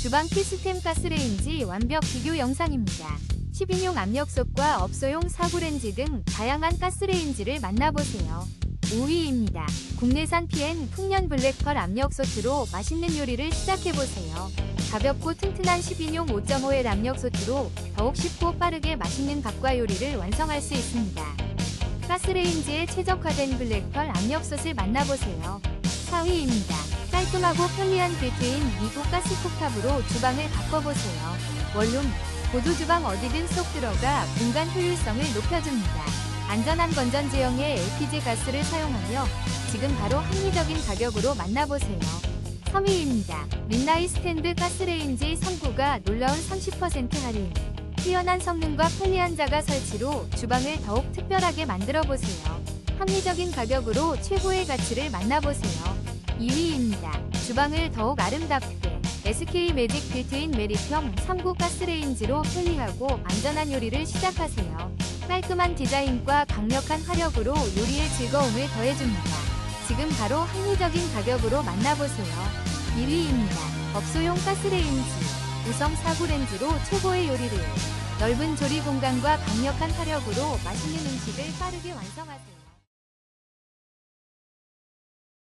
주방 시스템 가스레인지 완벽 비교 영상입니다. 10인용 압력솥과 업소용 사구렌지 등 다양한 가스레인지를 만나보세요. 5위입니다. 국내산 PN 풍년 블랙펄 압력솥으로 맛있는 요리를 시작해보세요. 가볍고 튼튼한 10인용 5.5L 압력솥으로 더욱 쉽고 빠르게 맛있는 밥과 요리를 완성할 수 있습니다. 가스레인지에 최적화된 블랙펄 압력솥을 만나보세요. 4위입니다. 깔끔하고 편리한 빌트인 미국 가스쿡탑으로 주방을 바꿔보세요. 원룸, 보조주방 어디든 쏙 들어가 공간 효율성을 높여줍니다. 안전한 건전지형의 LPG 가스를 사용하며 지금 바로 합리적인 가격으로 만나보세요. 3위입니다. 민나이 스탠드 가스레인지 3구가 놀라운 30% 할인. 뛰어난 성능과 편리한 자가 설치로 주방을 더욱 특별하게 만들어 보세요. 합리적인 가격으로 최고의 가치를 만나보세요. 2위입니다. 주방을 더욱 아름답게 SK 매직 빌트인 메리평 3구 가스레인지로 편리하고 안전한 요리를 시작하세요. 깔끔한 디자인과 강력한 화력으로 요리의 즐거움을 더해줍니다. 지금 바로 합리적인 가격으로 만나보세요. 1위입니다. 업소용 가스레인지 우성 사구렌지로 최고의 요리를 넓은 조리 공간과 강력한 화력으로 맛있는 음식을 빠르게 완성하세요.